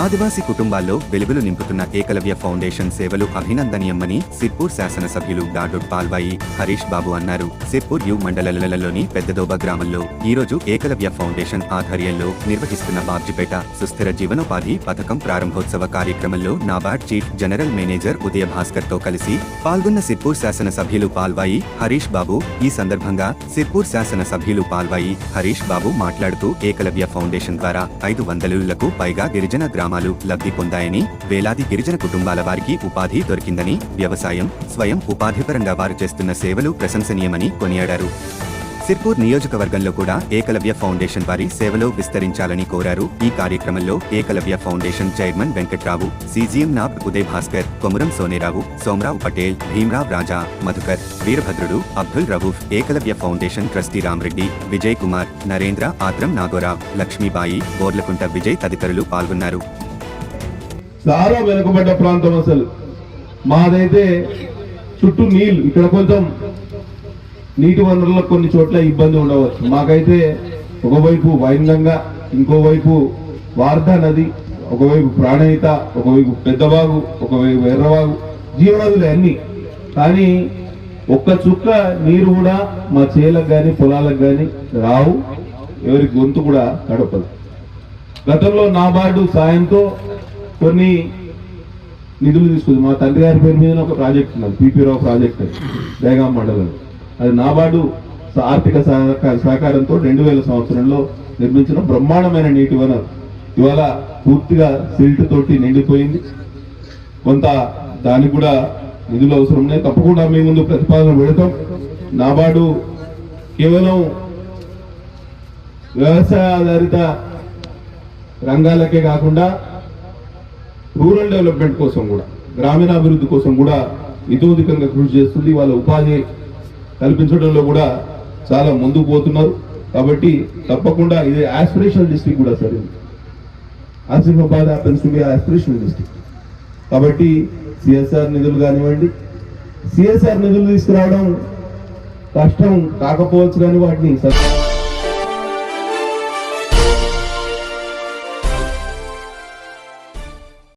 ఆదివాసీ కుటుంబాల్లో వెలుగులు నింపుతున్న ఏకలవ్య ఫౌండేషన్ సేవలు అభినందనీయమని సిర్పూర్ శాసనసభ్యులు డాడోడ్ పాల్వాయి హరీష్ బాబు అన్నారు. సిర్పూర్ యు మండలంలోని పెద్దదోబ గ్రామంలో ఈ రోజు ఏకలవ్య ఫౌండేషన్ ఆధ్వర్యంలో నిర్వహిస్తున్న బాబ్జిపేట సుస్థిర జీవనోపాధి పథకం ప్రారంభోత్సవ కార్యక్రమంలో NABARD chief general manager Udaya భాస్కర్తో కలిసి పాల్గొన్న సిర్పూర్ శాసనసభ్యులు పాల్వాయి హరీష్ బాబు. ఈ సందర్భంగా సిర్పూర్ శాసనసభ్యులు పాల్వాయి హరీష్ బాబు మాట్లాడుతూ ఏకలవ్య ఫౌండేషన్ ద్వారా ఐదు వందలకు పైగా గిరిజన గ్రామాలు లబ్ధి పొందాయని వేలాది గిరిజన కుటుంబాల వారికి ఉపాధి దొరికిందని వ్యవసాయం స్వయం ఉపాధిపరంగా వారు చేస్తున్న సేవలు ప్రశంసనీయమని కొనియాడారు. సిర్పూర్ నియోజకవర్గంలో కూడా ఏకలవ్య ఫౌండేషన్ వారి సేవలో విస్తరించాలని కోరారు. ఈ కార్యక్రమంలో Ekalavya foundation chairman Venkatrao CGM NAB Uday Bhaskar Komuram Sonerao Somarao Patel Bheemrao Raja Madhukar Veerabhadrudu Abdul Rauf Ekalavya foundation trustee Ramreddy Vijay Kumar Narendra Atram Nagorao Lakshmibai Borlakunta Vijay తదితరులు పాల్గొన్నారు. చాలా వెనుకబడ్డ ప్రాంతం అసలు. మాదైతే చుట్టూ నీళ్ళు. ఇక్కడ కొంచెం నీటి వనరులకు కొన్ని చోట్ల ఇబ్బంది ఉండవచ్చు. మాకైతే ఒకవైపు వైందంగా ఇంకోవైపు వార్ధా నది ఒకవైపు ప్రాణహిత ఒకవైపు పెద్దవాగు ఒకవైపు ఎర్రవాగు జీవనదులు అన్నీ. కానీ ఒక్క చుక్క నీరు కూడా మా చేలకు కానీ పొలాలకు కానీ రావు. ఎవరి గొంతు కూడా గడపదు గతంలో నాబార్డు సాయంతో కొన్ని నిధులు తీసుకుంది. మా తండ్రి గారి పేరు మీద ఒక ప్రాజెక్ట్ ఉన్నది. పీపీ రావు ప్రాజెక్ట్ అది. మండలం అది నాబార్డు ఆర్థిక సహకార సహకారంతో రెండు వేల సంవత్సరంలో నిర్మించిన బ్రహ్మాండమైన నీటి వనరు. ఇవాళ పూర్తిగా సిల్ట్ తోటి నిండిపోయింది. కొంత దానికి కూడా నిధులు అవసరం ఉన్నాయి. తప్పకుండా మీ ముందు ప్రతిపాదన పెడతాం. నాబార్డు కేవలం వ్యవసాయ ఆధారిత రంగాలకే కాకుండా రూరల్ డెవలప్మెంట్ కోసం కూడా గ్రామీణాభివృద్ధి కోసం కూడా ఇతోధికంగా కృషి చేస్తుంది. వాళ్ళ ఉపాధి కల్పించడంలో కూడా చాలా ముందుకు పోతున్నారు. కాబట్టి తప్పకుండా ఇది ఆస్పిరేషనల్ డిస్టిక్ కూడా సార్ ఇది. Asifabad happens to be aspirational district కాబట్టి సిఎస్ఆర్ నిధులు కానివ్వండి సిఎస్ఆర్ నిధులు తీసుకురావడం కష్టం కాకపోవచ్చు కానీ వాటిని స-